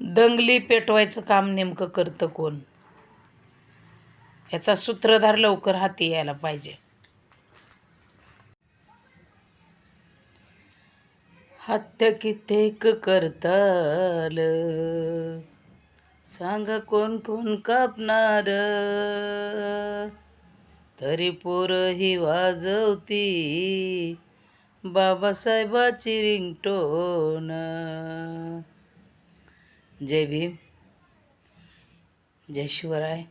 दंगली पेटवायचं काम नेमकं करतं कोण? याचा सूत्रधार लवकर हाती यायला पाहिजे. हत्या कित्येक करताल. सांगा कोण कोण कापणार? तरी पोरही वाजवती. बाबासाहेबाची रिंगटोन. जय भीम जय शिवराय.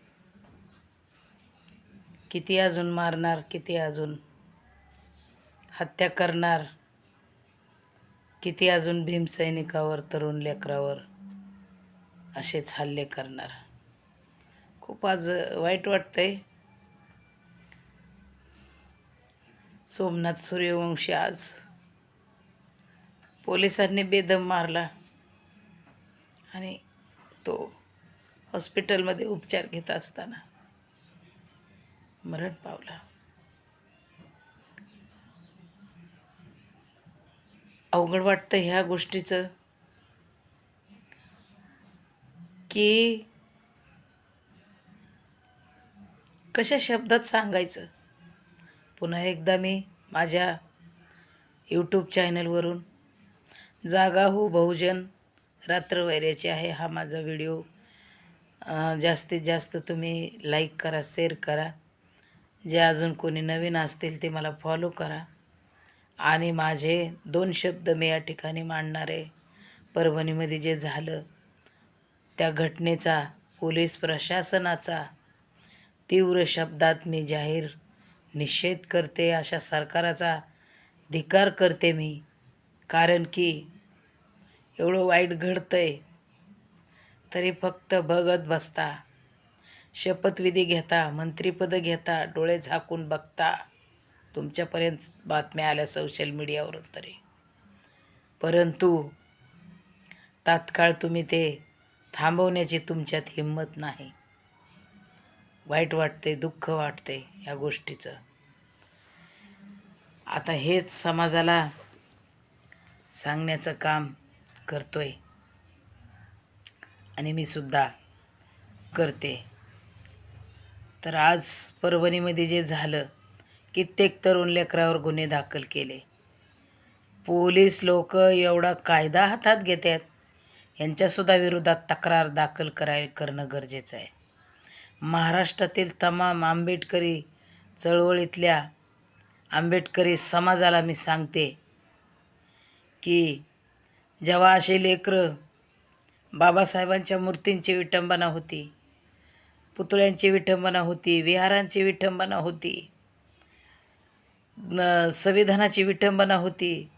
किती अजून मारणार किती अजून हत्या करणार किती अजून भीमसैनिकावर तरुण लेकरावर असेच हल्ले करणार. खूप आज वाईट वाटतंय. सोमनाथ सूर्यवंशी आज पोलिसांनी बेदम मारला. आणि तो हॉस्पिटलमध्ये उपचार घेत असताना मरण पावला. अवघड वाटतं ह्या गोष्टीचं की कशा शब्दात सांगायचं? पुन्हा एकदा मी माझ्या यूट्यूब चॅनलवरून जागा हो बहुजन. रात्रवैऱ्याची आहे हा माझा व्हिडिओ. जास्तीत जास्त तुम्ही लाईक करा शेअर करा. जे अजून कोणी नवीन असतील ते मला फॉलो करा. आणि माझे दोन शब्द मी या ठिकाणी मांडणार. आहे परभणीमध्ये जे झालं त्या घटनेचा पोलीस प्रशासनाचा तीव्र शब्दात मी जाहीर निषेध करते अशा सरकाराचा धिकार करते मी. कारण की एवढं वाईट घडतंय तरी फक्त बघत बसता. शपथविधी घेता मंत्रिपदं घेता डोळे झाकून बघता. तुमच्यापर्यंत बातम्या आल्या सोशल मीडियावरून तरी. परंतु तात्काळ तुम्ही ते थांबवण्याची तुमच्यात हिंमत नाही. वाईट वाटते दुःख वाटते या गोष्टीचं. आता हेच समाजाला सांगण्याचं काम करतो आहे आणि मी सुद्धा करते. तर आज परभणीमध्ये जे झालं कित्येक तरुण लेकरावर गुन्हे दाखल केले. पोलीस लोक एवढा कायदा हातात घेतात यांच्यासुद्धा विरोधात तक्रार दाखल कराय करणं गरजेचं आहे. महाराष्ट्रातील तमाम आंबेडकरी चळवळीतल्या आंबेडकरी समाजाला मी सांगते की जेव्हा असे लेकरं बाबासाहेबांच्या मूर्तींची विटंबना होती पुतळ्यांची विटंबना होती विहारांची विटंबना होती संविधानाची विटंबना होती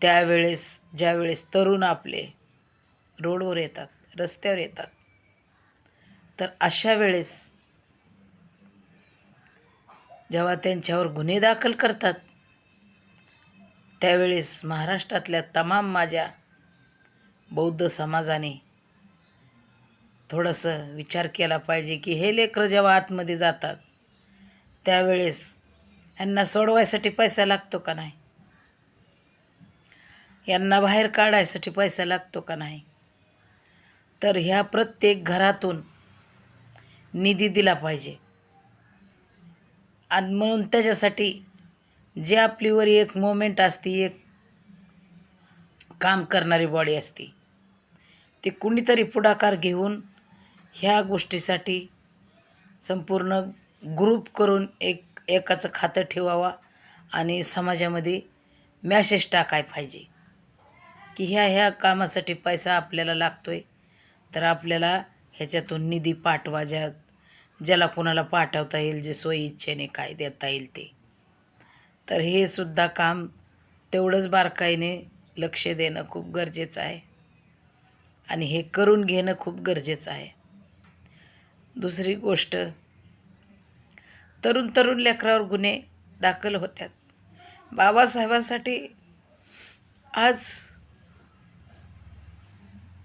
त्यावेळेस ज्यावेळेस तरुण आपले रोडवर येतात रस्त्यावर येतात तर अशा वेळेस जेव्हा त्यांच्यावर गुन्हे दाखल करतात त्यावेळेस महाराष्ट्रातल्या तमाम माझ्या बौद्ध समाजाने थोडंसं विचार केला पाहिजे की हे लेकरं जेव्हा आतमध्ये जातात त्यावेळेस यांना सोडवायसाठी पैसा लागतो का नाही? यांना बाहेर काढायसाठी पैसा लागतो का नाही? तर ह्या प्रत्येक घरातून निधी दिला पाहिजे. आणि म्हणून त्याच्यासाठी जे आपलीवर एक मोमेंट असते एक काम करणारी बॉडी असते ते कुणीतरी पुढाकार घेऊन ह्या गोष्टीसाठी संपूर्ण ग्रुप करून एक एकाचं खातं ठेवावा आणि समाजामध्ये मॅसेज टाकाय पाहिजे. की ह्या ह्या कामासाठी पैसा आपल्याला लागतो आहे तर आपल्याला ह्याच्यातून निधी पाठवा ज्या ज्याला कोणाला पाठवता येईल जे सोयी इच्छेने काय देता येईल ते. तर हे सुद्धा काम तेवढंच बारकाईने लक्ष देणं खूप गरजेचं आहे. आणि हे करून घेणं खूप गरजेचं आहे. दुसरी गोष्ट तरुण तरुण लेकरावर गुन्हे दाखल होत्यात बाबासाहेबांसाठी आज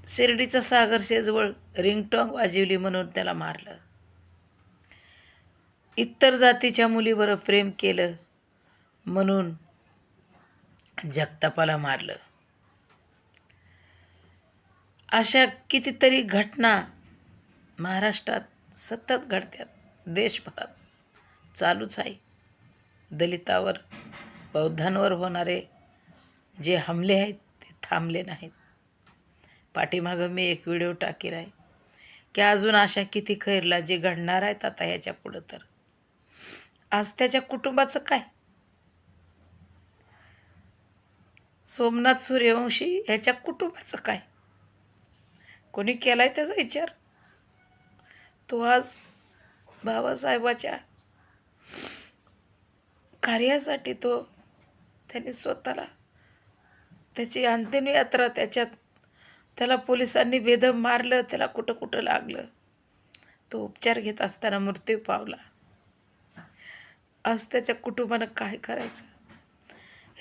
शिर्डीचा सागर शेजवळ रिंगटॉंग वाजवली म्हणून त्याला मारलं. इतर जातीच्या मुलीवर प्रेम केलं. म्हणून जगतापाला मारलं. अशा कितीतरी घटना महाराष्ट्रात सतत घडत्यात. देशभरात चालूच आहे. दलितावर बौद्धांवर होणारे जे हमले आहेत ते थांबले नाहीत. पाठीमागं मी एक व्हिडिओ टाकेल आहे. की अजून अशा किती खैरला जे घडणार आहेत आता ह्याच्या पुढं तर. आज त्याच्या कुटुंबाचं काय? सोमनाथ सूर्यवंशी ह्याच्या कुटुंबाचं काय? कोणी केलाय त्याचा विचार? तो आज बाबासाहेबाच्या कार्यासाठी तो त्याने स्वतःला त्याची अंतिम यात्रा त्याच्यात त्याला पोलिसांनी बेदम मारलं त्याला कुठं कुठं लागलं. तो उपचार घेत असताना मृत्यू पावला. आज त्याच्या कुटुंबानं काय करायचं?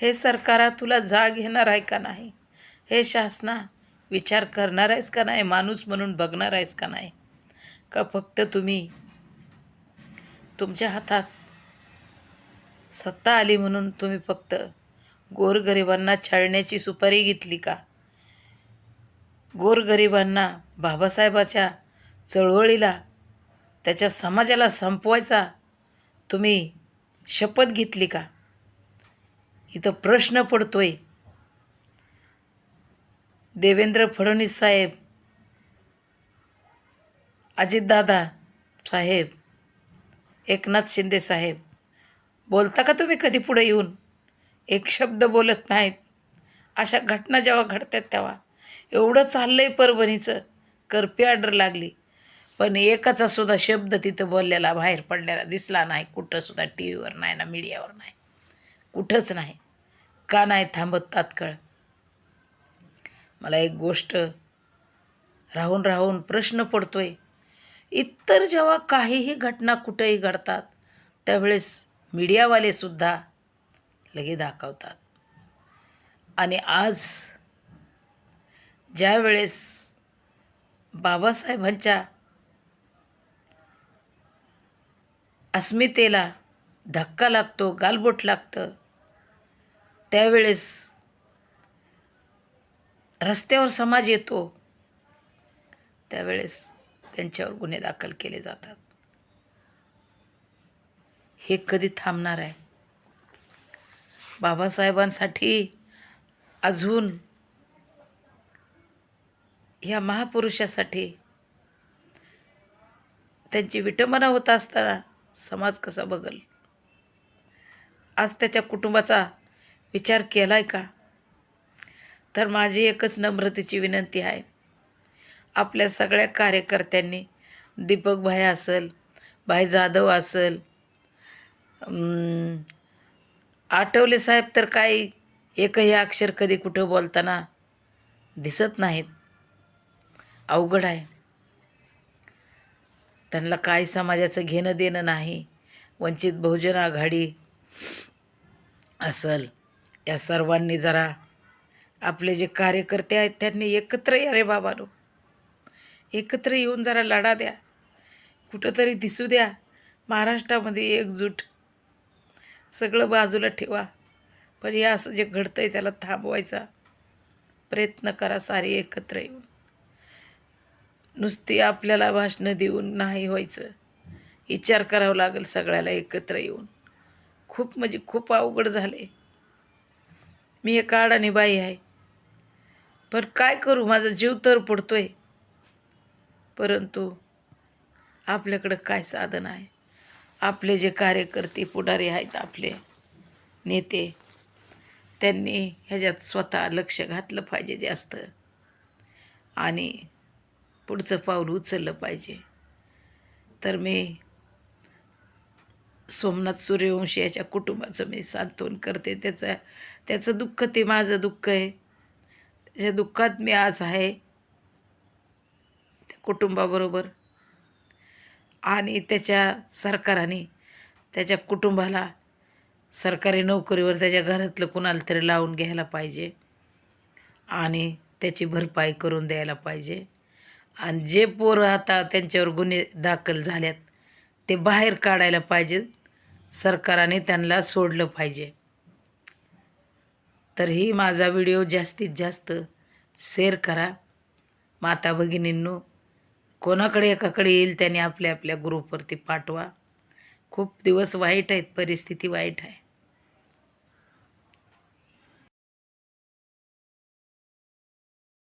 हे सरकारा तुला जाग घेणार आहे का नाही? हे शासना विचार करणार आहेस का नाही? माणूस म्हणून बघणार आहेस का नाही? का फक्त तुम्ही तुमच्या हातात सत्ता आली म्हणून तुम्ही फक्त गोरगरिबांना छळण्याची सुपारी घेतली का? गोरगरिबांना बाबासाहेबाच्या चळवळीला त्याच्या समाजाला संपवायचा तुम्ही शपथ घेतली का? इथं प्रश्न पडतोय. देवेंद्र फडणवीस साहेब अजितदादा साहेब एकनाथ शिंदे साहेब बोलता का तुम्ही कधी पुढे येऊन? एक शब्द बोलत नाहीत. अशा घटना जेव्हा घडतात तेव्हा. एवढं चाललंय परभणीचं. करपी ऑर्डर लागली. पण एकाचा सुद्धा शब्द तिथं बोललेला बाहेर पडलेला दिसला नाही. कुठंसुद्धा टी व्हीवर नाही ना मीडियावर नाही. कुठंच नाही. का नाही थांबत तात्काळ. मला एक गोष्ट राहून राहून प्रश्न पडतोय. इतर जेव्हा काहीही घटना कुठेही घडतात त्यावेळेस मीडियावालेसुद्धा लगे दाखवतात. आणि आज ज्या वेळेस बाबासाहेबांच्या अस्मितेला धक्का लागतो गालबोट लागतं त्यावेळेस रस्त्यावर समाज येतो त्यावेळेस त्यांच्यावर गुन्हे दाखल केले जातात. हे कधी थांबणार आहे? बाबासाहेबांसाठी अजून ह्या महापुरुषासाठी त्यांची विटंबना होत असताना समाज कसा बघल? आज त्याच्या कुटुंबाचा विचार केला आहे का? तर माझी एकच नम्रतेची विनंती आहे. आपल्या सगळ्या कार्यकर्त्यांनी दीपक भाई असेल भाई जाधव असेल आठवले साहेब तर काही एकही अक्षर कधी कुठं बोलताना दिसत नाहीत. अवघड आहे. त्यांना काय समाजाचं घेणं देणं नाही. वंचित बहुजन आघाडी असल या सर्वांनी जरा आपले जे कार्यकर्ते आहेत त्यांनी एकत्र या रे बाबानो. एकत्र येऊन जरा लढा द्या. कुठंतरी दिसू द्या. महाराष्ट्रामध्ये एकजूट. सगळं बाजूला ठेवा. पण हे असं जे घडतं आहे त्याला थांबवायचा प्रयत्न करा सारे एकत्र येऊन. नुसती आपल्याला भाषणं देऊन नाही व्हायचं. विचार करावा लागेल सगळ्याला एकत्र येऊन. खूप म्हणजे खूप अवघड झाले. मी एक आणि बाई आहे. पण काय करू माझा जीव तर पडतो आहे परंतु आपल्याकडं काय साधन आहे? आपले जे कार्यकर्ते पुढारी आहेत आपले नेते त्यांनी ह्याच्यात स्वतः लक्ष घातलं पाहिजे जास्त. आणि पुढचं पाऊल उचललं पाहिजे. तर मी सोमनाथ सूर्यवंशी याच्या कुटुंबाचं मी सांत्वन करते. त्याचं त्याचं दुःख ते माझं दुःख आहे. त्याच्या दुःखात मी आज आहे. त्या कुटुंबाबरोबर. आणि त्याच्या सरकाराने त्याच्या कुटुंबाला सरकारी नोकरीवर त्याच्या घरातलं कुणाला तरी लावून घ्यायला पाहिजे. आणि त्याची भरपाई करून द्यायला पाहिजे. आणि जे पोरं आता त्यांच्यावर गुन्हे दाखल झाल्यात ते बाहेर काढायला पाहिजेत सरकारने त्यांना सोडलं पाहिजे. तर ही माझा व्हिडिओ जास्तीत जास्त शेअर करा. माता भगिनींनो कोणाकडे एकाकडे येईल त्याने आपल्या आपल्या ग्रुपवरती पाठवा. खूप दिवस वाईट आहेत परिस्थिती वाईट आहे.